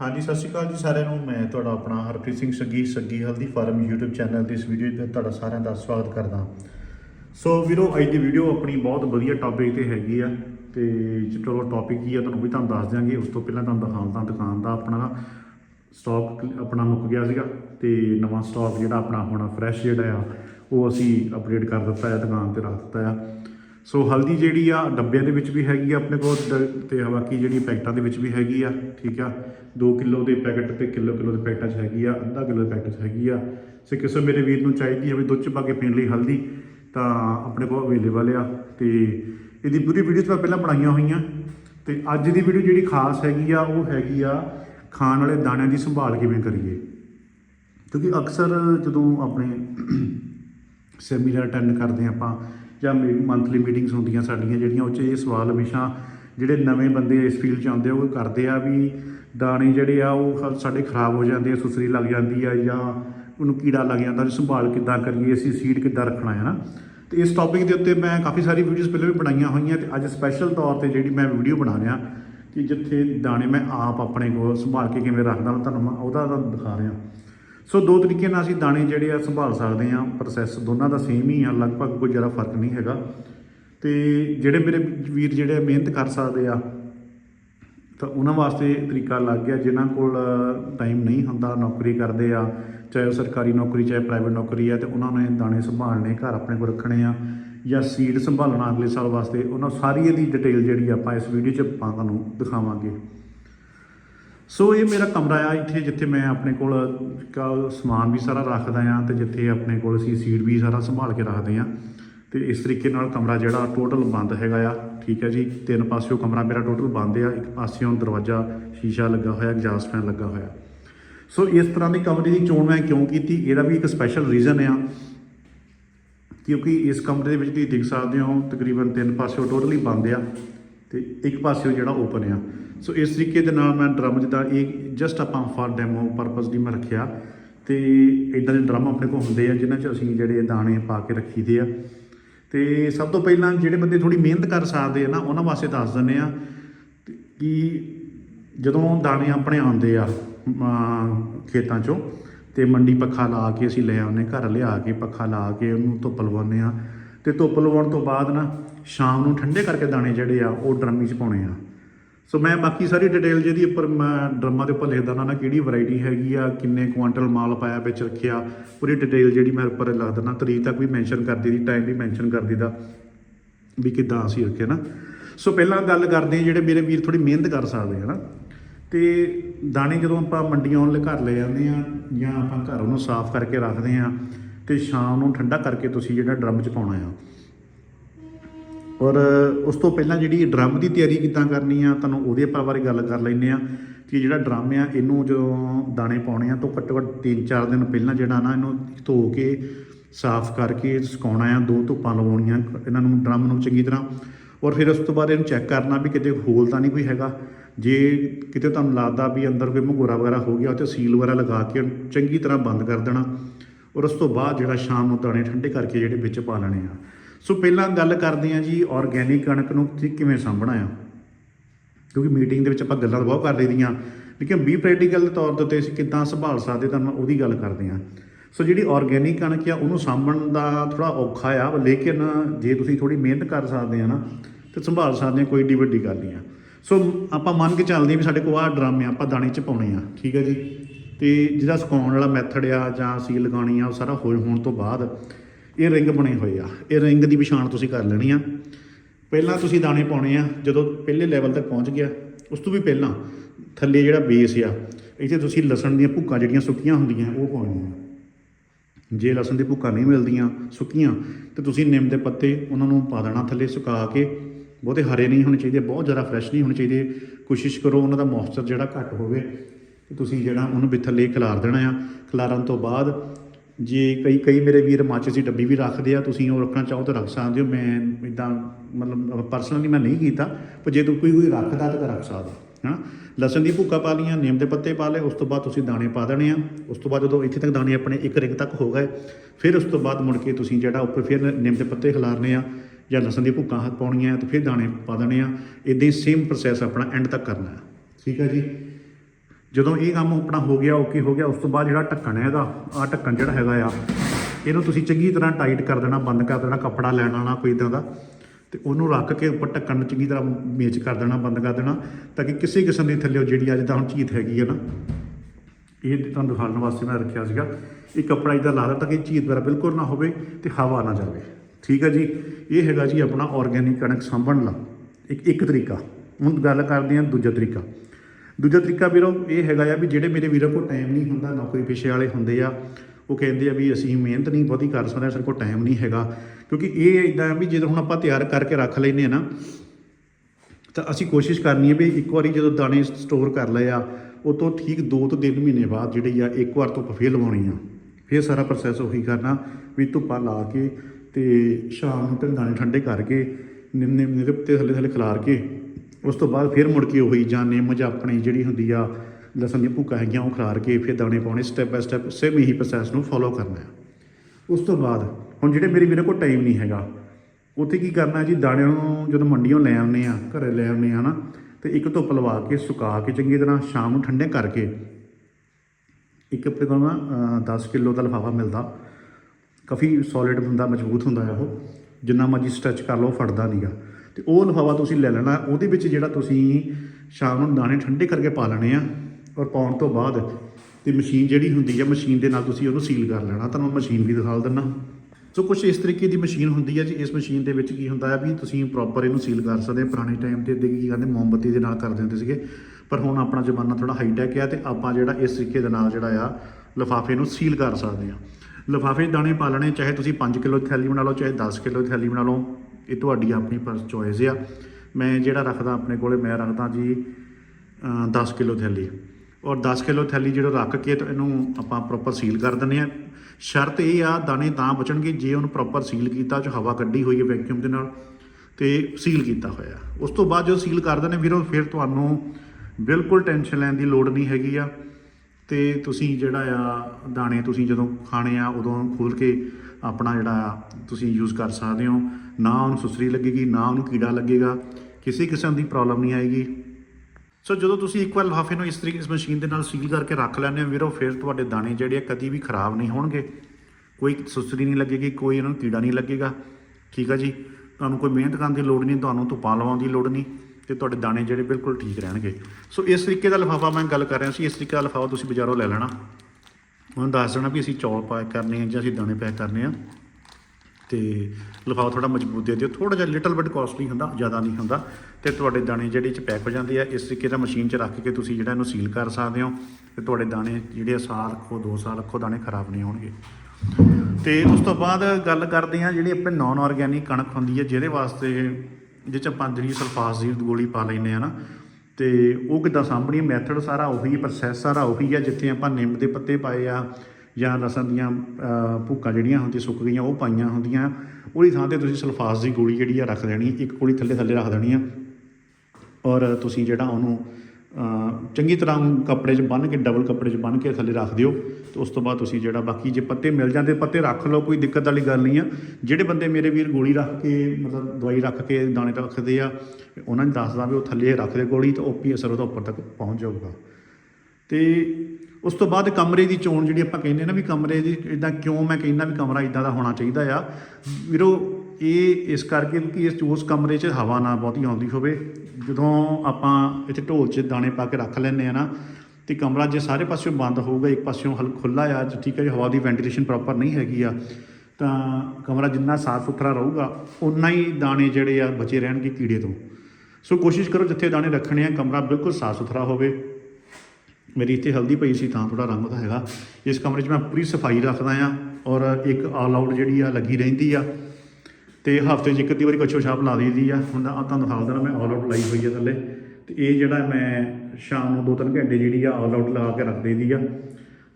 ਹਾਂਜੀ, ਸਤਿ ਸ਼੍ਰੀ ਅਕਾਲ ਜੀ ਸਾਰਿਆਂ ਨੂੰ। ਮੈਂ ਤੁਹਾਡਾ ਆਪਣਾ ਹਰਪ੍ਰੀਤ ਸਿੰਘ ਸੱਗੀ ਸੱਗੀ ਹਲਦੀ ਫਾਰਮ YouTube ਚੈਨਲ ਤੇ ਇਸ ਵੀਡੀਓ ਤੇ ਤੁਹਾਡਾ ਸਾਰਿਆਂ ਦਾ ਸਵਾਗਤ ਕਰਦਾ। ਸੋ ਵੀਰੋ, ਅੱਜ ਦੀ ਵੀਡੀਓ ਆਪਣੀ ਬਹੁਤ ਵਧੀਆ ਟੌਪਿਕ ਤੇ ਹੈਗੀ ਆ ਤੇ ਚਲੋ ਟੌਪਿਕ ਕੀ ਆ ਤੁਹਾਨੂੰ ਵੀ ਤੁਹਾਨੂੰ ਦੱਸ ਦਿਆਂਗੇ। ਉਸ ਤੋਂ ਪਹਿਲਾਂ ਤੁਹਾਨੂੰ ਦਿਖਾਉਂਦਾ ਦੁਕਾਨ ਦਾ ਆਪਣਾ ਸਟਾਕ ਆਪਣਾ ਮੁੱਕ ਗਿਆ ਸੀਗਾ ਤੇ ਨਵਾਂ ਸਟਾਕ ਜਿਹੜਾ ਆਪਣਾ ਹੁਣ ਫਰੈਸ਼ ਜਿਹੜਾ ਆ, ਉਹ ਅਸੀਂ ਅਪਡੇਟ ਕਰ ਦਿੱਤਾ ਹੈ ਦੁਕਾਨ ਤੇ ਰੱਖ ਦਿੱਤਾ ਆ। ਸੋ ਹਲਦੀ ਜਿਹੜੀ ਆ, ਡੱਬਿਆਂ ਦੇ ਵਿੱਚ ਵੀ ਹੈਗੀ ਆ ਆਪਣੇ ਕੋਲ ਦ- ਤੇ ਬਾਕੀ ਜਿਹੜੀ ਪੈਕਟਾਂ ਦੇ ਵਿੱਚ ਵੀ ਹੈਗੀ ਆ, ਠੀਕ ਆ। 2 ਕਿਲੋ ਦੇ ਪੈਕਟ ਤੇ ਕਿਲੋ ਕਿਲੋ ਦੇ ਪੈਕਟਾਂ 'ਚ ਹੈਗੀ ਆ, ਅੱਧਾ ਕਿਲੋ ਦੇ ਪੈਕਟ 'ਚ ਹੈਗੀ ਆ। ਸੋ ਕਿਸੇ ਮੇਰੇ ਵੀਰ ਨੂੰ ਚਾਹੀਦੀ ਹੈ ਵੀ ਦੁੱਧ 'ਚ ਪਾ ਕੇ ਪੀਣ ਲਈ ਹਲਦੀ, ਤਾਂ ਆਪਣੇ ਕੋਲ ਅਵੇਲੇਬਲ ਆ। ਤੇ ਇਹਦੀ ਪੂਰੀ ਵੀਡੀਓ ਮੈਂ ਪਹਿਲਾਂ ਬਣਾਈਆਂ ਹੋਈਆਂ। ਤੇ ਅੱਜ ਦੀ ਵੀਡੀਓ ਜਿਹੜੀ ਖਾਸ ਹੈਗੀ ਆ, ਉਹ ਹੈਗੀ ਆ ਖਾਣ ਵਾਲੇ ਦਾਣਿਆਂ ਦੀ ਸੰਭਾਲ ਕਿਵੇਂ ਕਰੀਏ? ਕਿਉਂਕਿ ਅਕਸਰ ਜਦੋਂ ਆਪਣੇ ਸੈਮੀਨਾਰ ਅਟੈਂਡ ਕਰਦੇ ਹਾਂ ਆਪਾਂ ਜਾਂ ਮੰਥਲੀ ਮੀਟਿੰਗਸ ਹੁੰਦੀਆਂ ਸਾਡੀਆਂ ਜਿਹੜੀਆਂ, ਉਹ 'ਚ ਇਹ ਸਵਾਲ ਹਮੇਸ਼ਾ ਜਿਹੜੇ ਨਵੇਂ ਬੰਦੇ ਇਸ ਫੀਲਡ 'ਚ ਆਉਂਦੇ ਆ, ਉਹ ਕਰਦੇ ਆ ਵੀ ਦਾਣੇ ਜਿਹੜੇ ਆ, ਉਹ ਸਾਡੇ ਖਰਾਬ ਹੋ ਜਾਂਦੇ ਆ, ਸੁਸਰੀ ਲੱਗ ਜਾਂਦੀ ਆ ਜਾਂ ਉਹਨੂੰ ਕੀੜਾ ਲੱਗ ਜਾਂਦਾ, ਉਹਦੀ ਸੰਭਾਲ ਕਿੱਦਾਂ ਕਰੀਏ, ਅਸੀਂ ਸੀਡ ਕਿੱਦਾਂ ਰੱਖਣਾ ਹੈ ਨਾ। ਤੇ ਇਸ ਟੌਪਿਕ ਦੇ ਉੱਤੇ ਮੈਂ ਕਾਫੀ ਸਾਰੀ ਵੀਡੀਓਜ਼ ਪਹਿਲਾਂ ਵੀ ਬਣਾਈਆਂ ਹੋਈਆਂ ਤੇ ਅੱਜ ਸਪੈਸ਼ਲ ਤੌਰ ਤੇ ਜਿਹੜੀ ਮੈਂ ਵੀਡੀਓ ਬਣਾ ਰਿਹਾ ਕਿ ਜਿੱਥੇ ਦਾਣੇ ਮੈਂ ਆਪ ਆਪਣੇ ਕੋਲ ਸੰਭਾਲ ਕੇ ਕਿਵੇਂ ਰੱਖਦਾ ਹਾਂ ਤੁਹਾਨੂੰ ਮੈਂ, ਉਹਦਾ ਦਿਖਾ ਰਿਹਾ। ਸੋ ਦੋ ਤਰੀਕੇ ਨਾਲ ਅਸੀਂ ਦਾਣੇ ਜਿਹੜੇ ਆ ਸੰਭਾਲ ਸਕਦੇ ਆ ਪ੍ਰੋਸੈਸ ਦੋਨਾਂ ਦਾ ਸੇਮ ਹੀ ਆ, ਲਗਭਗ ਕੋਈ ਜ਼ਿਆਦਾ ਫ਼ਰਕ ਨਹੀਂ ਹੈਗਾ। ਤੇ ਜਿਹੜੇ ਮੇਰੇ ਵੀਰ ਜਿਹੜੇ ਮਿਹਨਤ ਕਰ ਸਕਦੇ ਆ, ਤਾਂ ਉਹਨਾਂ ਵਾਸਤੇ ਤਰੀਕਾ ਲੱਗ ਗਿਆ ਜਿਨ੍ਹਾਂ ਕੋਲ ਟਾਈਮ ਨਹੀਂ ਹੁੰਦਾ, ਨੌਕਰੀ ਕਰਦੇ ਆ, ਚਾਹੇ ਉਹ ਸਰਕਾਰੀ ਨੌਕਰੀ, ਚਾਹੇ ਪ੍ਰਾਈਵੇਟ ਨੌਕਰੀ ਆ, ਤੇ ਉਹਨਾਂ ਨੇ ਦਾਣੇ ਸੰਭਾਲਣੇ, ਘਰ ਆਪਣੇ ਕੋਲ ਰੱਖਣੇ ਆ, ਜਾਂ ਸੀਡ ਸੰਭਾਲਣਾ ਅਗਲੇ ਸਾਲ ਵਾਸਤੇ, ਉਹਨਾਂ ਸਾਰੀ ਇਹਦੀ ਡਿਟੇਲ ਜਿਹੜੀ ਆਪਾਂ ਇਸ ਵੀਡੀਓ 'ਚ ਆਪਾਂ ਤੁਹਾਨੂੰ ਦਿਖਾਵਾਂਗੇ। ਸੋ ਇਹ ਮੇਰਾ ਕਮਰਾ ਆ ਇੱਥੇ, ਜਿੱਥੇ ਮੈਂ ਆਪਣੇ ਕੋਲ ਕਾ- ਸਮਾਨ ਵੀ ਸਾਰਾ ਰੱਖਦਾ ਆ ਤੇ ਜਿੱਥੇ ਆਪਣੇ ਕੋਲ ਅਸੀਂ ਸੀਡ ਵੀ ਸਾਰਾ ਸੰਭਾਲ ਕੇ ਰੱਖਦੇ ਆ। ਤੇ ਇਸ ਤਰੀਕੇ ਨਾਲ ਕਮਰਾ ਜਿਹੜਾ ਟੋਟਲ ਬੰਦ ਹੈਗਾ ਆ, ਠੀਕ ਹੈ ਜੀ? ਤਿੰਨ ਪਾਸਿਓਂ ਕਮਰਾ ਮੇਰਾ ਟੋਟਲ ਬੰਦ ਆ, ਇੱਕ ਪਾਸਿਓਂ ਦਰਵਾਜ਼ਾ, ਸ਼ੀਸ਼ਾ ਲੱਗਾ ਹੋਇਆ ਐਗਜ਼ਾਸਟ ਫੈਨ ਲੱਗਾ ਹੋਇਆ। ਸੋ ਇਸ ਤਰ੍ਹਾਂ ਦੀ ਕਮਰੇ ਦੀ ਚੋਣ ਮੈਂ ਕਿਉਂ ਕੀਤੀ? ਇਹਦਾ ਵੀ ਇੱਕ ਸਪੈਸ਼ਲ ਰੀਜ਼ਨ ਆ। ਕਿਉਂਕਿ ਇਸ ਕਮਰੇ ਦੇ ਵਿੱਚ ਤੁਸੀਂ ਦੇਖ ਸਕਦੇ ਹੋ, ਤਕਰੀਬਨ ਤਿੰਨ ਪਾਸਿਓਂ ਟੋਟਲੀ ਬੰਦ ਆ। ਤੇ ਇੱਕ ਪਾਸਿਓਂ ਜਿਹੜਾ ਓਪਨ ਆ। ਸੋ ਇਸ ਤਰੀਕੇ ਦੇ ਨਾਲ ਮੈਂ ਡਰਮ ਜਿੱਦਾਂ ਇਹ ਜਸਟ ਆਪਾਂ ਫਾਰ ਡੈਮੋ ਪਰਪਸ ਦੀ ਮੈਂ ਰੱਖਿਆ। ਤੇ ਇਦਾਂ ਦੇ ਡਰਮ ਆਪਣੇ ਕੋਲ ਹੁੰਦੇ ਆ, ਜਿਨ੍ਹਾਂ 'ਚ ਅਸੀਂ ਜਿਹੜੇ ਦਾਣੇ ਪਾ ਕੇ ਰੱਖੀਦੇ ਆ। ਤੇ ਸਭ ਤੋਂ ਪਹਿਲਾਂ ਜਿਹੜੇ ਬੰਦੇ ਥੋੜੀ ਮਿਹਨਤ ਕਰ ਸਕਦੇ ਆ ਨਾ, ਉਹਨਾਂ ਵਾਸਤੇ ਦੱਸ ਦਿੰਦੇ ਆ ਕਿ ਜਦੋਂ ਦਾਣੇ ਆਪਣੇ ਆਉਂਦੇ ਆ ਖੇਤਾਂ 'ਚੋਂ, ਤੇ ਮੰਡੀ ਪੱਖਾ ਲਾ ਕੇ ਅਸੀਂ ਲੈ ਆਉਂਦੇ ਘਰ ਲਿਆ ਕੇ ਪੱਖਾ ਲਾ ਕੇ ਉਹਨੂੰ ਧੁੱਪ ਲਵਾਉਂਦੇ ਆ ਤੇ ਧੁੱਪ ਲਵਾਉਣ ਤੋਂ ਬਾਅਦ ਨਾ ਸ਼ਾਮ ਨੂੰ ਠੰਡੇ ਕਰਕੇ ਦਾਣੇ ਜਿਹੜੇ ਆ, ਉਹ ਡਰਮੀ 'ਚ ਪਾਉਣੇ ਆ। ਸੋ ਮੈਂ ਬਾਕੀ ਸਾਰੀ ਡਿਟੇਲ ਜਿਹਦੀ ਉੱਪਰ ਮੈਂ ਡਰਮਾਂ ਦੇ ਉੱਪਰ ਲਿਖਦਾ ਨਾ ਨਾ, ਕਿਹੜੀ ਵੈਰਾਈਟੀ ਹੈਗੀ ਆ, ਕਿੰਨੇ ਕੁਆਂਟਲ ਮਾਲ ਪਾਇਆ ਵਿੱਚ ਰੱਖਿਆ, ਪੂਰੀ ਡਿਟੇਲ ਜਿਹੜੀ ਮੈਂ ਉੱਪਰ ਲਿਖ ਦਿੰਦਾ। ਤਰੀਕ ਤੱਕ ਵੀ ਮੈਂਸ਼ਨ ਕਰ ਦਿੱਤੀ ਟਾਈਮ ਵੀ ਮੈਂਸ਼ਨ ਕਰ ਦਿੱਤਾ, ਵੀ ਕਿੱਦਾਂ ਅਸੀਂ ਰੱਖੇ ਨਾ। ਸੋ ਪਹਿਲਾਂ ਗੱਲ ਕਰਦੇ ਹਾਂ ਜਿਹੜੇ ਮੇਰੇ ਵੀਰ ਥੋੜੀ ਮਿਹਨਤ ਕਰ ਸਕਦੇ ਹਨਾ ਤੇ ਦਾਣੇ ਜਦੋਂ ਆਪਾਂ ਮੰਡੀਆਂ ਲਈ ਘਰ ਲੈ ਜਾਂਦੇ ਆ ਜਾਂ ਆਪਾਂ ਘਰ ਉਹਨੂੰ ਸਾਫ਼ ਕਰਕੇ ਰੱਖਦੇ ਆ ਤੇ ਸ਼ਾਮ ਨੂੰ ਠੰਡਾ ਕਰਕੇ ਤੁਸੀਂ ਜਿਹੜਾ ਡਰਮ 'ਚ ਪਾਉਣਾ ਆ। ਔਰ ਉਸ ਤੋਂ ਪਹਿਲਾਂ ਜਿਹੜੀ ਡਰਮ ਦੀ ਤਿਆਰੀ ਕਿੱਦਾਂ ਕਰਨੀ ਆ, ਤੁਹਾਨੂੰ ਉਹਦੇ ਆਪਾਂ ਬਾਰੇ ਗੱਲ ਕਰ ਲੈਂਦੇ ਆ ਕਿ ਜਿਹੜਾ ਡਰਮ ਆ, ਇਹਨੂੰ ਜਦੋਂ ਦਾਣੇ ਪਾਉਣੇ ਆ ਤੋਂ ਘੱਟੋ ਘੱਟ 3-4 ਦਿਨ ਪਹਿਲਾਂ ਜਿਹੜਾ ਨਾ ਇਹਨੂੰ ਧੋ ਕੇ ਸਾਫ਼ ਕਰਕੇ ਸੁਕਾਉਣਾ ਆ, ਦੋ ਧੁੱਪਾਂ ਲਵਾਉਣੀਆਂ ਇਹਨਾਂ ਨੂੰ ਡਰਮ ਨੂੰ ਚੰਗੀ ਤਰ੍ਹਾਂ। ਔਰ ਫਿਰ ਉਸ ਤੋਂ ਬਾਅਦ ਇਹਨੂੰ ਚੈੱਕ ਕਰਨਾ ਵੀ ਕਿਤੇ ਹੋਲ ਤਾਂ ਨਹੀਂ ਕੋਈ ਹੈਗਾ। ਜੇ ਕਿਤੇ ਤੁਹਾਨੂੰ ਲੱਗਦਾ ਵੀ ਅੰਦਰ ਕੋਈ ਮਗੋਰਾ ਵਗੈਰਾ ਹੋ ਗਿਆ ਤੇ ਸੀਲ ਵਗੈਰਾ ਲਗਾ ਕੇ ਚੰਗੀ ਤਰ੍ਹਾਂ ਬੰਦ ਕਰ ਦੇਣਾ। ਔਰ ਉਸ ਤੋਂ ਬਾਅਦ ਜਿਹੜਾ ਸ਼ਾਮ ਨੂੰ ਦਾਣੇ ਠੰਡੇ ਕਰਕੇ ਜਿਹੜੇ ਵਿੱਚ ਪਾ ਲੈਣੇ ਆ। ਸੋ ਪਹਿਲਾਂ ਗੱਲ ਕਰਦੇ ਆ ਜੀ ਆਰਗੈਨਿਕ ਕਣਕ ਨੂੰ ਤੁਸੀਂ ਕਿਵੇਂ ਸਾਂਭਣਾ ਆ। ਕਿਉਂਕਿ ਮੀਟਿੰਗ ਦੇ ਵਿੱਚ ਆਪਾਂ ਗੱਲਾਂ ਤਾਂ ਬਹੁਤ ਕਰ ਲਈਆਂ। ਲੇਕਿਨ ਵੀ ਪ੍ਰੈਕਟੀਕਲ ਦੇ ਤੌਰ ਦੇ ਉੱਤੇ ਅਸੀਂ ਕਿੱਦਾਂ ਸੰਭਾਲ ਸਕਦੇ ਤੁਹਾਨੂੰ ਉਹਦੀ ਗੱਲ ਕਰਦੇ ਆ ਸੋ ਜਿਹੜੀ ਆਰਗੈਨਿਕ ਕਣਕ ਆ, ਉਹਨੂੰ ਸਾਂਭਣ ਦਾ ਥੋੜਾ ਔਖਾ ਆ, ਲੇਕਿਨ ਜੇ ਤੁਸੀਂ ਥੋੜੀ ਮਿਹਨਤ ਕਰ ਸਕਦੇ ਆ ਨਾ, ਤੇ ਸੰਭਾਲ ਸਕਦੇ ਆ, ਕੋਈ ਏਡੀ ਵੱਡੀ ਗੱਲ ਨਹੀਂ ਆ। ਸੋ ਆਪਾਂ ਮੰਨ ਕੇ ਚੱਲਦੇ ਆ ਵੀ ਸਾਡੇ ਕੋਲ ਆ ਡਰਮ ਆ, ਆਪਾਂ ਦਾਣੇ ਚ ਪਾਉਣੇ ਆ, ਠੀਕ ਹੈ ਜੀ? ਤੇ ਜਿਹੜਾ ਸੁਕਾਉਣ ਵਾਲਾ ਮੈਥਡ ਆ ਜਾਂ ਸੀਲ ਲਗਾਉਣੀ ਆ, ਉਹ ਸਾਰਾ ਹੋਏ ਹੋਣ ਤੋਂ ਬਾਅਦ ਇਹ ਰਿੰਗ ਬਣੇ ਹੋਏ ਆ। ਇਹ ਰਿੰਗ ਦੀ ਪਛਾਣ ਤੁਸੀਂ ਕਰ ਲੈਣੀ ਆ। ਪਹਿਲਾਂ ਤੁਸੀਂ ਦਾਣੇ ਪਾਉਣੇ ਆ, ਜਦੋਂ ਪਹਿਲੇ ਲੈਵਲ ਤੱਕ ਪਹੁੰਚ ਗਿਆ, ਉਸ ਤੋਂ ਵੀ ਪਹਿਲਾਂ ਥੱਲੇ ਜਿਹੜਾ ਬੇਸ ਆ, ਇੱਥੇ ਤੁਸੀਂ ਲਸਣ ਦੀਆਂ ਭੁੱਕਾਂ ਜਿਹੜੀਆਂ ਸੁੱਕੀਆਂ ਹੁੰਦੀਆਂ, ਉਹ ਪਾਉਣੀਆਂ। ਜੇ ਲਸਣ ਦੀ ਭੁੱਕਾਂ ਨਹੀਂ ਮਿਲਦੀਆਂ ਸੁੱਕੀਆਂ, ਤੇ ਤੁਸੀਂ ਨਿੰਮ ਦੇ ਪੱਤੇ ਉਹਨਾਂ ਨੂੰ ਪਾ ਦੇਣਾ ਥੱਲੇ ਸੁਕਾ ਕੇ। ਬਹੁਤੇ ਹਰੇ ਨਹੀਂ ਹੋਣੇ ਚਾਹੀਦੇ, ਬਹੁਤ ਜ਼ਿਆਦਾ ਫਰੈਸ਼ ਨਹੀਂ ਹੋਣੇ ਚਾਹੀਦੇ। ਕੋਸ਼ਿਸ਼ ਕਰੋ ਉਹਨਾਂ ਦਾ ਮੌਇਸਚਰ ਜਿਹੜਾ ਘੱਟ ਹੋਵੇ। ਤੇ ਤੁਸੀਂ ਜਿਹੜਾ ਉਹਨੂੰ ਵੀ ਥੱਲੇ ਖਿਲਾਰ ਦੇਣਾ ਆ। ਖਿਲਾਰਨ ਤੋਂ ਬਾਅਦ ਜੇ ਕਈ ਕਈ ਮੇਰੇ ਵੀਰ ਮਾਚਿਸ ਦੀ ਡੱਬੀ ਵੀ ਰੱਖਦੇ ਆ, ਤੁਸੀਂ ਉਹ ਰੱਖਣਾ ਚਾਹੋ ਤਾਂ ਰੱਖ ਸਕਦੇ ਹੋ। ਮੈਂ ਇਦਾਂ ਮਤਲਬ ਪਰਸਨਲੀ ਮੈਂ ਨਹੀਂ ਕੀਤਾ, ਪਰ ਜੇ ਤੂੰ ਕੋਈ ਕੋਈ ਰੱਖਦਾ ਤਾਂ ਰੱਖ ਸਕਦਾ ਹਾਂ ਲਸਣ ਦੀ ਭੁੱਕਾ ਪਾ ਲੀਆਂ ਨਿੰਮ ਦੇ ਪੱਤੇ ਪਾ ਲਏ, ਉਸ ਤੋਂ ਬਾਅਦ ਤੁਸੀਂ ਦਾਣੇ ਪਾ ਦੇਣੇ ਆ। ਉਸ ਤੋਂ ਬਾਅਦ ਜਦੋਂ ਇੱਥੇ ਤੱਕ ਦਾਣੇ ਆਪਣੇ ਇੱਕ ਰਿੰਗ ਤੱਕ ਹੋ ਗਏ, ਫਿਰ ਉਸ ਤੋਂ ਬਾਅਦ ਮੁੜ ਕੇ ਤੁਸੀਂ ਜਿਹੜਾ ਉੱਪਰ ਫਿਰ ਨਿੰਮ ਦੇ ਪੱਤੇ ਖਿਲਾਰਨੇ ਆ ਜਾਂ ਲਸਣ ਦੀ ਭੁੱਕਾਂ ਹੱਥ ਪਾਉਣੀਆਂ ਤੇ ਫਿਰ ਦਾਣੇ ਪਾ ਦੇਣੇ ਆ। ਇਦਾਂ ਹੀ ਸੇਮ ਪ੍ਰੋਸੈਸ ਆਪਣਾ ਐਂਡ ਤੱਕ ਕਰਨਾ। ਹੈ ਠੀਕ ਹੈ ਜੀ? ਜਦੋਂ ਇਹ ਕੰਮ ਆਪਣਾ ਹੋ ਗਿਆ ਓਕੇ ਹੋ ਗਿਆ, ਉਸ ਤੋਂ ਬਾਅਦ ਜਿਹੜਾ ਢੱਕਣ ਹੈ ਇਹਦਾ ਆ ਢੱਕਣ ਜਿਹੜਾ ਹੈਗਾ ਆ, ਇਹਨੂੰ ਤੁਸੀਂ ਚੰਗੀ ਤਰ੍ਹਾਂ ਟਾਈਟ ਕਰ ਦੇਣਾ, ਬੰਦ ਕਰ ਦੇਣਾ, ਕੱਪੜਾ ਲੈਣ ਆਣਾ ਕੋਈ ਇਦਾਂ ਦਾ, ਤੇ ਉਹਨੂੰ ਰੱਖ ਕੇ ਉੱਪਰ ਢੱਕਣ ਨੂੰ ਚੰਗੀ ਤਰ੍ਹਾਂ ਮੇਚ ਕਰ ਦੇਣਾ, ਬੰਦ ਕਰ ਦੇਣਾ, ਤਾਂ ਕਿ ਕਿਸੇ ਕਿਸਮ ਦੀ ਥੱਲੇ ਜਿਹੜੀ ਅੱਜ ਤਾਂ ਹੁਣ ਚੀਤ ਹੈਗੀ ਹੈ ਨਾ, ਇਹ ਤੁਹਾਨੂੰ ਦਿਖਾਉਣ ਵਾਸਤੇ ਮੈਂ ਰੱਖਿਆ ਸੀਗਾ, ਇਹ ਕੱਪੜਾ ਇਦਾਂ ਲਾ ਦਿੱਤਾ ਕਿ ਚੀਤ ਵਗੈਰਾ ਬਿਲਕੁਲ ਨਾ ਹੋਵੇ ਤੇ ਹਵਾ ਨਾ ਜਾਵੇ। ਠੀਕ ਹੈ ਜੀ? ਇਹ ਹੈਗਾ ਜੀ ਆਪਣਾ ਆਰਗੈਨਿਕ ਕਣਕ ਸਾਂਭਣ ਦਾ ਇੱਕ ਇੱਕ ਤਰੀਕਾ। ਹੁਣ ਗੱਲ ਕਰਦੇ ਹਾਂ ਦੂਜਾ ਤਰੀਕਾ। ਦੂਜਾ ਤਰੀਕਾ ਵੀਰੋ, ਇਹ ਹੈਗਾ ਆ ਵੀ ਜਿਹੜੇ ਮੇਰੇ ਵੀਰਾਂ ਕੋਲ ਟਾਈਮ ਨਹੀਂ ਹੁੰਦਾ ਨੌਕਰੀ ਪੇਸ਼ੇ ਵਾਲੇ ਹੁੰਦੇ ਆ, ਉਹ ਕਹਿੰਦੇ ਆ ਵੀ ਅਸੀਂ ਮਿਹਨਤ ਨਹੀਂ ਬਹੁਤੀ ਕਰ ਸਕਦੇ, ਸਾਡੇ ਕੋਲ ਟਾਈਮ ਨਹੀਂ ਹੈਗਾ। ਕਿਉਂਕਿ ਇਹ ਇਦਾਂ ਵੀ ਜਦੋਂ ਹੁਣ ਆਪਾਂ ਤਿਆਰ ਕਰਕੇ ਰੱਖ ਲੈਨੇ ਆ ਨਾ, ਤਾਂ ਅਸੀਂ ਕੋਸ਼ਿਸ਼ ਕਰਨੀ ਹੈ ਵੀ ਇੱਕ ਵਾਰੀ ਜਦੋਂ ਦਾਣੇ ਸਟੋਰ ਕਰ ਲਏ ਆ, ਉਹ ਤੋਂ ਠੀਕ 2 ਤੋਂ 3 ਮਹੀਨੇ ਬਾਅਦ ਜਿਹੜੀ ਆ, ਇੱਕ ਵਾਰ ਧੁੱਪ ਫੇਰ ਲਵਾਉਣੀ ਆ। ਫੇਰ ਸਾਰਾ ਪ੍ਰੋਸੈਸ ਉਹੀ ਕਰਨਾ, ਵੀ ਧੁੱਪਾ ਲਾ ਕੇ ਤੇ ਸ਼ਾਮ ਨੂੰ ਤੇ ਦਾਣੇ ਠੰਡੇ ਕਰਕੇ ਨਿੰਮ ਨਿੰਮ ਨਿੰਮ ਤੇ ਥੱਲੇ ਥੱਲੇ ਖਿਲਾਰ ਕੇ ਉਸ ਤੋਂ ਬਾਅਦ ਫਿਰ ਮੁੜ ਕੇ ਉਹੀ ਜਾਂ ਨਿੰਮ ਜਾਂ ਆਪਣੀ ਜਿਹੜੀ ਹੁੰਦੀ ਆ, ਲਸਣ ਦੀਆਂ ਭੁੱਕਾ ਹੈਗੀਆਂ, ਉਹ ਖਲਾਰ ਕੇ ਫਿਰ ਦਾਣੇ ਪਾਉਣੇ ਸਟੈਪ ਬਾਏ ਸਟੈਪ ਸੇਮ ਇਹੀ ਪ੍ਰੋਸੈਸ ਨੂੰ ਫੋਲੋ ਕਰਨਾ ਹੈ। ਉਸ ਤੋਂ ਬਾਅਦ ਹੁਣ ਜਿਹੜੇ ਮੇਰੇ ਵੀਰੇ ਕੋਲ ਟਾਈਮ ਨਹੀਂ ਹੈਗਾ, ਉੱਥੇ ਕੀ ਕਰਨਾ ਜੀ, ਦਾਣਿਆਂ ਨੂੰ ਜਦੋਂ ਮੰਡੀੋਂ ਲੈ ਆਉਂਦੇ ਆ, ਘਰੇ ਲੈ ਆਉਂਦੇ ਆ ਨਾ, ਤੇ ਇੱਕ ਧੁੱਪ ਲਵਾ ਕੇ, ਸੁਕਾ ਕੇ ਚੰਗੀ ਤਰ੍ਹਾਂ ਸ਼ਾਮ ਨੂੰ ਠੰਡੇ ਕਰਕੇ ਇੱਕ ਆਪਣੇ ਕੋਲ ਨਾ 10 ਕਿਲੋ ਦਾ ਲਫ਼ਾਫਾ ਮਿਲਦਾ, ਕਾਫੀ ਸੋਲਿਡ ਹੁੰਦਾ ਮਜ਼ਬੂਤ ਹੁੰਦਾ ਆ ਉਹ, ਜਿੰਨਾ ਮਰਜ਼ੀ ਸਟ੍ਰੈਚ ਕਰ ਲਓ ਫੜਦਾ ਨਹੀਂਗਾ ਤੇ ਉਹ ਲਿਫਾਫਾ ਤੁਸੀਂ ਲੈ ਲੈਣਾ, ਉਹਦੇ ਵਿੱਚ ਜਿਹੜਾ ਤੁਸੀਂ ਸ਼ਾਮ ਨੂੰ ਦਾਣੇ ਠੰਡੇ ਕਰਕੇ ਪਾ ਲੈਣੇ ਆ ਔਰ ਪਾਉਣ ਤੋਂ ਬਾਅਦ ਤੇ ਮਸ਼ੀਨ ਜਿਹੜੀ ਹੁੰਦੀ ਆ, ਮਸ਼ੀਨ ਦੇ ਨਾਲ ਤੁਸੀਂ ਉਹਨੂੰ ਸੀਲ ਕਰ ਲੈਣਾ। ਤੁਹਾਨੂੰ ਮਸ਼ੀਨ ਵੀ ਦਿਖਾ ਦਿੰਦਾ। ਸੋ ਕੁਝ ਇਸ ਤਰੀਕੇ ਦੀ ਮਸ਼ੀਨ ਹੁੰਦੀ ਹੈ ਜੀ। ਇਸ ਮਸ਼ੀਨ ਦੇ ਵਿੱਚ ਕੀ ਹੁੰਦਾ ਹੈ ਵੀ ਤੁਸੀਂ ਪ੍ਰੋਪਰ ਇਹਨੂੰ ਸੀਲ ਕਰ ਸਕਦੇ ਹੋ ਪੁਰਾਣੇ ਟਾਈਮ ਤੇ ਅੱਗੇ ਕੀ ਕਰਦੇ ਮੋਮਬੱਤੀ ਦੇ ਨਾਲ ਕਰਦੇ ਹੁੰਦੇ ਸੀਗੇ। ਪਰ ਹੁਣ ਆਪਣਾ ਜ਼ਮਾਨਾ ਥੋੜਾ ਹਾਈਟੈਕ ਆ ਤੇ ਆਪਾਂ ਜਿਹੜਾ ਇਸ ਤਰੀਕੇ ਦੇ ਨਾਲ ਜਿਹੜਾ ਆ, ਲਿਫਾਫੇ ਨੂੰ ਸੀਲ ਕਰ ਸਕਦੇ ਆ। ਲਿਫਾਫੇ 'ਚ ਦਾਣੇ ਪਾ ਲੈਣੇ, ਚਾਹੇ ਤੁਸੀਂ 5 ਕਿਲੋ ਦੀ ਥੈਲੀ ਬਣਾ ਲਓ, ਚਾਹੇ 10 ਕਿਲੋ ਦੀ ਥੈਲੀ ਬਣਾ ਲਓ। ਇਹ ਤੁਹਾਡੀ ਆਪਣੀ ਪਰਸ ਚੋਇਸ ਆ। ਮੈਂ ਜਿਹੜਾ ਰੱਖਦਾ ਆਪਣੇ ਕੋਲੇ ਮੈਂ ਰੱਖਦਾ ਜੀ ਅ, 10 ਕਿਲੋ ਥੈਲੀ। ਔਰ 10 ਕਿਲੋ ਥੈਲੀ ਜਿਹੜਾ ਰੱਖ ਕੇ ਤੇ ਇਹਨੂੰ ਆਪਾਂ ਪ੍ਰੋਪਰ ਸੀਲ ਕਰ ਦਿੰਦੇ ਆ। ਸ਼ਰਤ ਇਹ ਆ ਦਾਣੇ ਤਾਂ ਬਚਣਗੇ ਜੇ ਉਹਨੂੰ ਪ੍ਰੋਪਰ ਸੀਲ ਕੀਤਾ 'ਚ ਹਵਾ ਕੱਢੀ ਹੋਈ ਹੈ ਵੈਕਿਊਮ ਦੇ ਨਾਲ ਤੇ ਸੀਲ ਕੀਤਾ ਹੋਇਆ। ਉਸ ਤੋਂ ਬਾਅਦ ਜਦੋਂ ਸੀਲ ਕਰ ਦਿੰਦੇ ਉਹ ਫਿਰ ਤੁਹਾਨੂੰ ਬਿਲਕੁਲ ਟੈਨਸ਼ਨ ਲੈਣ ਦੀ ਲੋੜ ਨਹੀਂ ਹੈਗੀ ਆ। ਤੇ ਤੁਸੀਂ ਜਿਹੜਾ ਆ ਦਾਣੇ ਤੁਸੀਂ ਜਦੋਂ ਖਾਣੇ ਆ, ਉਦੋਂ ਖੋਲ ਕੇ ਆਪਣਾ ਜਿਹੜਾ ਤੁਸੀਂ ਯੂਜ਼ ਕਰ ਸਕਦੇ ਹੋ। ਨਾ ਉਹਨੂੰ ਸੁਸਰੀ ਲੱਗੇਗੀ, ਨਾ ਉਹਨੂੰ ਕੀੜਾ ਲੱਗੇਗਾ, ਕਿਸੇ ਕਿਸਮ ਦੀ ਪ੍ਰੋਬਲਮ ਨਹੀਂ ਆਏਗੀ। ਸੋ ਜਦੋਂ ਤੁਸੀਂ ਇੱਕ ਵਾਰ ਲਿਫਾਫੇ ਨੂੰ ਇਸ ਤਰੀਕੇ, ਇਸ ਮਸ਼ੀਨ ਦੇ ਨਾਲ ਸੀਲ ਕਰਕੇ ਰੱਖ ਲੈਂਦੇ ਹੋ ਵੀਰੋ, ਫਿਰ ਤੁਹਾਡੇ ਦਾਣੇ ਜਿਹੜੇ ਆ ਕਦੀ ਵੀ ਖਰਾਬ ਨਹੀਂ ਹੋਣਗੇ। ਕੋਈ ਸੁਸਰੀ ਨਹੀਂ ਲੱਗੇਗੀ, ਕੋਈ ਇਹਨਾਂ ਨੂੰ ਕੀੜਾ ਨਹੀਂ ਲੱਗੇਗਾ। ਠੀਕ ਆ ਜੀ? ਤੁਹਾਨੂੰ ਕੋਈ ਮਿਹਨਤ ਕਰਨ ਦੀ ਲੋੜ ਨਹੀਂ, ਤੁਹਾਨੂੰ ਧੁੱਪਾਂ ਲਵਾਉਣ ਦੀ ਲੋੜ ਨਹੀਂ। ਤੇ ਤੁਹਾਡੇ ਦਾਣੇ ਜਿਹੜੇ ਬਿਲਕੁਲ ਠੀਕ ਰਹਿਣਗੇ। ਸੋ ਇਸ ਤਰੀਕੇ ਦਾ ਲਿਫਾਫਾ ਮੈਂ ਗੱਲ ਕਰ ਰਿਹਾ ਸੀ, ਇਸ ਤਰੀਕੇ ਦਾ ਲਿਫਾਫਾ ਤੁਸੀਂ ਬਾਜ਼ਾਰੋਂ ਲੈ ਲੈਣਾ। ਉਹਨੂੰ ਦੱਸ ਦੇਣਾ ਵੀ ਅਸੀਂ ਚੌਲ ਪੈਕ ਕਰਨੇ ਆ ਜਾਂ ਅਸੀਂ ਦਾਣੇ ਪੈਕ ਕਰਨੇ ਆ। ਤੇ ਲਿਫਾਫਾ ਥੋੜਾ ਮਜ਼ਬੂਤ ਦੇ ਦਿਓ ਥੋੜਾ ਜਿਹਾ ਲਿਟਲ ਬਿਟ ਕਾਸਟਲੀ ਹੁੰਦਾ, ਜ਼ਿਆਦਾ ਨਹੀਂ ਹੁੰਦਾ। ਤੇ ਤੁਹਾਡੇ ਦਾਣੇ ਜਿਹੜੇ ਚ ਪੈਕ ਹੋ ਜਾਂਦੇ ਆ, ਇਸ ਤਰੀਕੇ ਦਾ ਮਸ਼ੀਨ 'ਚ ਰੱਖ ਕੇ ਤੁਸੀਂ ਜਿਹੜਾ ਇਹਨੂੰ ਸੀਲ ਕਰ ਸਕਦੇ ਹੋ। ਤੇ ਤੁਹਾਡੇ ਦਾਣੇ ਜਿਹੜੇ ਆ ਸਾਲ ਰੱਖੋ 2 ਸਾਲ ਰੱਖੋ, ਦਾਣੇ ਖਰਾਬ ਨਹੀਂ ਹੋਣਗੇ। ਤੇ ਉਸ ਤੋਂ ਬਾਅਦ ਗੱਲ ਕਰਦੇ ਆ ਜਿਹੜੀ ਆਪਣੇ ਨਾਨ ਆਰਗੈਨਿਕ ਕਣਕ ਹੁੰਦੀ ਹੈ ਜਿਹਦੇ ਵਾਸਤੇ ਜਿਹ ਚ ਆਪਾਂ ਜਿਹੜੀ ਸਲਫਾਸ ਦੀ ਗੋਲੀ ਪਾ ਲੈਂਦੇ ਆ ਨਾ ਤੇ ਉਹ ਕਿੱਦਾਂ ਸਾਂਭਣੀ ਮੈਥਡ ਸਾਰਾ ਉਹੀ ਪ੍ਰੋਸੈਸ ਸਾਰਾ ਉਹੀ ਆ ਜਿੱਥੇ ਆਪਾਂ ਨਿੰਮ ਦੇ ਪੱਤੇ ਪਾਏ ਆ ਜਾਂ ਲਸਣ ਦੀਆਂ ਅਹ, ਭੁੱਕਾਂ ਜਿਹੜੀਆਂ ਹੁੰਦੀਆਂ ਸੁੱਕ ਗਈਆਂ ਉਹ ਪਾਈਆਂ ਹੁੰਦੀਆਂ। ਉਹਦੀ ਥਾਂ ਤੇ ਤੁਸੀਂ ਸਲਫਾਸ ਦੀ ਗੋਲੀ ਜਿਹੜੀ ਆ ਰੱਖ ਦੇਣੀ ਇੱਕ ਗੋਲੀ ਥੱਲੇ ਥੱਲੇ ਰੱਖ ਦੇਣੀ ਆ। ਔਰ ਤੁਸੀਂ ਜਿਹੜਾ ਉਹਨੂੰ ਚੰਗੀ ਤਰ੍ਹਾਂ ਕੱਪੜੇ 'ਚ ਬੰਨ੍ਹ ਕੇ, ਡਬਲ ਕੱਪੜੇ 'ਚ ਬੰਨ੍ਹ ਕੇ ਥੱਲੇ ਰੱਖ ਦਿਓ ਤੇ ਉਸ ਤੋਂ ਬਾਅਦ ਤੁਸੀਂ ਜਿਹੜਾ ਬਾਕੀ ਜੇ ਪੱਤੇ ਮਿਲ ਜਾਂਦੇ, ਪੱਤੇ ਰੱਖ ਲਓ, ਕੋਈ ਦਿੱਕਤ ਵਾਲੀ ਗੱਲ ਨਹੀਂ ਆ। ਜਿਹੜੇ ਬੰਦੇ ਮੇਰੇ ਵੀਰ ਗੋਲੀ ਰੱਖ ਕੇ, ਮਤਲਬ ਦਵਾਈ ਰੱਖ ਕੇ ਦਾਣੇ ਰੱਖਦੇ ਆ, ਉਹਨਾਂ ਨੂੰ ਦੱਸਦਾ ਵੀ ਉਹ ਥੱਲੇ ਰੱਖਦੇ ਗੋਲੀ ਤਾਂ ਓਪੀ ਅਸਰ ਉਹਦਾ ਉੱਪਰ ਤੱਕ ਪਹੁੰਚ ਜਾਊਗਾ। ਤੇ ਉਸ ਤੋਂ ਬਾਅਦ ਕਮਰੇ ਦੀ ਚੋਣ ਜਿਹੜੀ ਆਪਾਂ ਕਹਿੰਦੇ ਨਾ ਵੀ ਕਮਰੇ ਦੀ ਇਦਾਂ ਕਿਉਂ ਮੈਂ ਕਹਿੰਦਾ ਵੀ ਕਮਰਾ ਇਦਾਂ ਦਾ ਹੋਣਾ ਚਾਹੀਦਾ ਆ। ਵੀਰੋ ਇਹ ਇਸ ਕਰਕੇ ਕਿ ਇਸ ਉਸ ਕਮਰੇ 'ਚ ਹਵਾ ਨਾ ਬਹੁਤੀ ਆਉਂਦੀ ਹੋਵੇ। ਜਦੋਂ ਆਪਾਂ ਇੱਥੇ ਢੋਲ 'ਚ ਦਾਣੇ ਪਾ ਕੇ ਰੱਖ ਲੈਂਦੇ ਆ ਨਾ, ਤੇ ਕਮਰਾ ਜੇ ਸਾਰੇ ਪਾਸਿਓਂ ਬੰਦ ਹੋਊਗਾ, ਇੱਕ ਪਾਸਿਓਂ ਹਲ ਖੁੱਲਾ ਆ ਜੇ ਠੀਕ ਹੈ ਜੀ ਹਵਾ ਦੀ ਵੈਂਟੀਲੇਸ਼ਨ ਪ੍ਰੋਪਰ ਨਹੀਂ ਹੈਗੀ ਆ, ਤਾਂ ਕਮਰਾ ਜਿੰਨਾ ਸਾਫ਼ ਸੁਥਰਾ ਰਹੂਗਾ ਉਨਾ ਹੀ ਦਾਣੇ ਜਿਹੜੇ ਆ ਬਚੇ ਰਹਿਣਗੇ ਕੀੜੇ ਤੋਂ। ਸੋ ਕੋਸ਼ਿਸ਼ ਕਰੋ ਜਿੱਥੇ ਦਾਣੇ ਰੱਖਣੇ ਆ, ਕਮਰਾ ਬਿਲਕੁਲ ਸਾਫ਼ ਸੁਥਰਾ ਹੋਵੇ। ਮੇਰੀ ਇੱਥੇ ਹਲਦੀ ਪਈ ਸੀ ਤਾਂ ਥੋੜਾ ਰੰਗ ਉਹਦਾ ਹੈਗਾ। ਇਸ ਕਮਰੇ 'ਚ ਮੈਂ ਪੂਰੀ ਸਫ਼ਾਈ ਰੱਖਦਾ ਆ ਔਰ ਇੱਕ ਆਲ ਆਊਟ ਜਿਹੜੀ ਆ ਲੱਗੀ ਰਹਿੰਦੀ ਆ। ਤੇ ਹਫ਼ਤੇ 'ਚ ਇੱਕ ਅੱਧੀ ਵਾਰੀ ਕੱਛੋ ਛਾਪ ਲਾ ਦਈਦੀ ਆ। ਹੁਣ ਆ ਤੁਹਾਨੂੰ ਦਿਖਾ ਦੇਣਾ ਮੈਂ ਆਲ ਆਊਟ ਲਾਈ ਹੋਈ ਆ ਥੱਲੇ। ਤੇ ਇਹ ਜਿਹੜਾ ਮੈਂ ਸ਼ਾਮ ਨੂੰ 2-3 ਘੰਟੇ ਜਿਹੜੀ ਆ ਆਲ ਆਊਟ ਲਗਾ ਕੇ ਰੱਖ ਦਈਦੀ ਆ।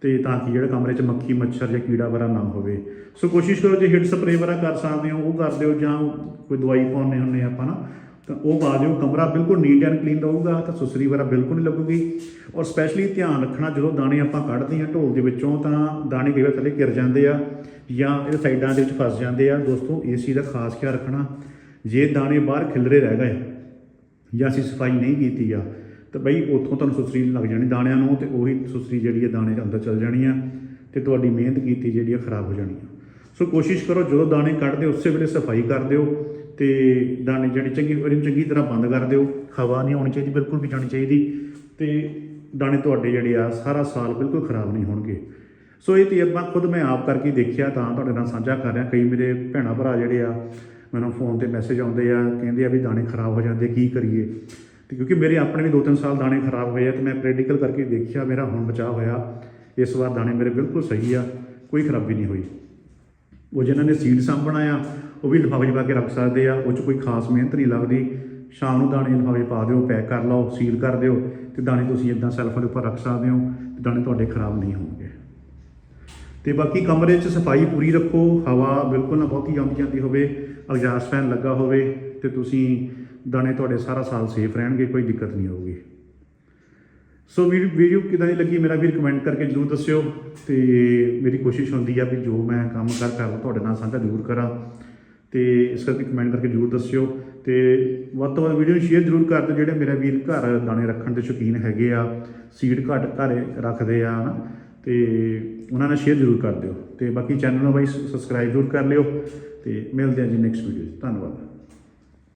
ਤੇ ਤਾਂ ਕਿ ਜਿਹੜਾ ਕਮਰੇ 'ਚ ਮੱਖੀ, ਮੱਛਰ ਜਾਂ ਕੀੜਾ ਵਗੈਰਾ ਨਾ ਹੋਵੇ। ਸੋ ਕੋਸ਼ਿਸ਼ ਕਰੋ ਜੇ ਹਿੱਟ ਸਪਰੇ ਵਰਾ ਕਰ ਸਕਦੇ ਹੋ, ਉਹ ਕਰ ਦਿਓ ਜਾਂ ਕੋਈ ਦਵਾਈ ਪਾਉਂਦੇ ਹੁੰਦੇ ਆਪਾਂ ਨਾ, ਤਾਂ ਉਹ ਪਾ ਦਿਓ। ਕਮਰਾ ਬਿਲਕੁਲ ਨੀਟ ਐਂਡ ਕਲੀਨ ਰਹੂਗਾ, ਤਾਂ ਸੁਸਰੀ ਵਰਾ ਬਿਲਕੁਲ ਨਹੀਂ ਲੱਗੂਗੀ। ਔਰ ਸਪੈਸ਼ਲੀ ਧਿਆਨ ਰੱਖਣਾ, ਜਦੋਂ ਦਾਣੇ ਆਪਾਂ ਕੱਢਦੇ ਹਾਂ ਢੋਲ ਦੇ ਵਿੱਚੋਂ, ਤਾਂ ਦਾਣੇ ਕਈ ਵਾਰ ਥੱਲੇ ਗਿਰ ਜਾਂਦੇ ਆ। ਜਾਂ ਇਹ ਸਾਈਡਾਂ ਦੇ ਵਿੱਚ ਫਸ ਜਾਂਦੇ ਆ। ਦੋਸਤੋ ਇਸ ਚੀਜ਼ ਦਾ ਖਾਸ ਖਿਆਲ ਰੱਖਣਾ। ਜੇ ਦਾਣੇ ਬਾਹਰ ਖਿਲਰੇ ਰਹਿ ਗਏ ਜਾਂ ਅਸੀਂ ਸਫ਼ਾਈ ਨਹੀਂ ਕੀਤੀ ਆ, ਤਾਂ ਬਈ ਉੱਥੋਂ ਤੁਹਾਨੂੰ ਸੁਸਰੀ ਲੱਗ ਜਾਣੀ ਦਾਣਿਆਂ ਨੂੰ ਤੇ ਉਹੀ ਸੁਸਰੀ ਜਿਹੜੀ ਹੈ ਦਾਣੇ ਦੇ ਅੰਦਰ ਚਲ ਜਾਣੀ ਆ ਤੇ ਤੁਹਾਡੀ ਮਿਹਨਤ ਕੀਤੀ ਜਿਹੜੀ ਆ ਖਰਾਬ ਹੋ ਜਾਣੀ ਆ। ਸੋ ਕੋਸ਼ਿਸ਼ ਕਰੋ ਜਦੋਂ ਦਾਣੇ ਕੱਢਦੇ ਉਸੇ ਵੇਲੇ ਸਫ਼ਾਈ ਕਰ ਦਿਓ ਤੇ ਦਾਣੇ ਜਿਹੜੀ ਚੰਗੀ ਇਹਨੂੰ ਚੰਗੀ ਤਰ੍ਹਾਂ ਬੰਦ ਕਰ ਦਿਓ। ਹਵਾ ਨਹੀਂ ਆਉਣੀ ਚਾਹੀਦੀ, ਬਿਲਕੁਲ ਵੀ ਜਾਣੀ ਚਾਹੀਦੀ ਤੇ ਦਾਣੇ ਤੁਹਾਡੇ ਜਿਹੜੇ ਆ ਸਾਰਾ ਸਾਲ ਬਿਲਕੁਲ ਖਰਾਬ ਨਹੀਂ ਹੋਣਗੇ। ਸੋ ਇਹ ਤਜਰਬਾ ਖੁਦ ਮੈਂ ਆਪ ਕਰਕੇ ਦੇਖਿਆ ਤਾਂ ਤੁਹਾਡੇ ਨਾਲ ਸਾਂਝਾ ਕਰ ਰਿਹਾ। ਕਈ ਮੇਰੇ ਭੈਣਾ ਭਰਾ ਜਿਹੜੇ ਆ, ਮੈਨੂੰ ਫੋਨ ਤੇ ਮੈਸੇਜ ਆਉਂਦੇ ਆ, ਕਹਿੰਦੇ ਆ ਵੀ ਦਾਣੇ ਖਰਾਬ ਹੋ ਜਾਂਦੇ, ਕੀ ਕਰੀਏ? ਤੇ ਕਿਉਂਕਿ ਮੇਰੇ ਆਪਣੇ ਵੀ 2-3 ਸਾਲ ਦਾਣੇ ਖਰਾਬ ਹੋਏ ਆ ਤੇ ਮੈਂ ਪ੍ਰੈਕਟੀਕਲ ਕਰਕੇ ਦੇਖਿਆ, ਮੇਰਾ ਹੁਣ ਬਚਾਅ ਹੋਇਆ। ਇਸ ਵਾਰ ਦਾਣੇ ਮੇਰੇ ਬਿਲਕੁਲ ਸਹੀ ਆ, ਕੋਈ ਖਰਾਬੀ ਨਹੀਂ ਹੋਈ। ਉਹ ਜਿਨ੍ਹਾਂ ਨੇ ਸੀਡ ਸਾਂਭਣਾ ਆ ਉਹ ਵੀ ਲਿਫਾਫੇ 'ਚ ਪਾ ਕੇ ਰੱਖ ਸਕਦੇ ਆ, ਉਹ 'ਚ ਕੋਈ ਖਾਸ ਮਿਹਨਤ ਨਹੀਂ ਲੱਗਦੀ। ਸ਼ਾਮ ਨੂੰ ਦਾਣੇ ਲਿਫਾਫੇ ਪਾ ਦਿਓ, ਪੈਕ ਕਰ ਲਓ ਸੀਲ ਕਰ ਦਿਓ ਤੇ ਦਾਣੇ ਤੁਸੀਂ ਇਦਾਂ ਸੈਲਫਾਂ ਦੇ ਉੱਪਰ ਰੱਖ ਸਕਦੇ ਹੋ ਤੇ ਦਾਣੇ ਤੁਹਾਡੇ ਖਰਾਬ ਨਹੀਂ ਹੋਣਗੇ। ਤੇ ਬਾਕੀ ਕਮਰੇ 'ਚ ਸਫ਼ਾਈ ਪੂਰੀ ਰੱਖੋ, ਹਵਾ ਬਿਲਕੁਲ ਨਾ ਬਹੁਤੀ ਆਉਂਦੀ ਜਾਂਦੀ ਹੋਵੇ ਐਗਜ਼ਾਸਟ ਫੈਨ ਲੱਗਾ ਹੋਵੇ ਤੇ ਤੁਸੀਂ ਦਾਣੇ ਤੁਹਾਡੇ ਸਾਰਾ ਸਾਲ ਸੇਫ ਰਹਿਣਗੇ, ਕੋਈ ਦਿੱਕਤ ਨਹੀਂ ਹੋਊਗੀ ਸੋ ਵੀਡੀਓ ਵੀਡੀਓ ਕਿਦਾਂ ਦੀ ਲੱਗੀ ਮੇਰਾ ਵੀਰ ਕਮੈਂਟ ਕਰਕੇ ਜਰੂਰ ਦੱਸਿਓ ਤੇ ਮੇਰੀ ਕੋਸ਼ਿਸ਼ ਹੁੰਦੀ ਆ ਵੀ ਜੋ ਮੈਂ ਕੰਮ ਕਰ ਕਰ ਤੁਹਾਡੇ ਨਾਲ ਸਾਂਝਾ ਜ਼ਰੂਰ ਕਰਾਂ ਤੇ ਇਸ ਕਰਕੇ ਕਮੈਂਟ ਕਰਕੇ ਜਰੂਰ ਦੱਸਿਓ ਤੇ ਵੱਧ ਤੋਂ ਵੱਧ ਵੀਡੀਓ ਨੂੰ ਸ਼ੇਅਰ ਜਰੂਰ ਕਰ ਦਿਓ ਜਿਹੜੇ ਮੇਰਾ ਵੀਰ ਘਰ ਦਾਣੇ ਰੱਖਣ ਦੇ ਸ਼ੌਕੀਨ ਹੈਗੇ ਆ ਸੀਡ ਘੱਟ ਘਰੇ ਰੱਖਦੇ ਆ, ਹਨਾ। ਤੇ ਉਹਨਾਂ ਨਾਲ ਸ਼ੇਅਰ ਜਰੂਰ ਕਰ ਦਿਓ ਤੇ ਬਾਕੀ ਚੈਨਲ ਨੂੰ ਬਾਈ ਸਬਸਕ੍ਰਾਈਬ ਜਰੂਰ ਕਰ ਲਿਓ ਤੇ ਮਿਲਦੇ ਆ ਜੀ ਨੈਕਸਟ ਵੀਡੀਓ 'ਚ। ਧੰਨਵਾਦ।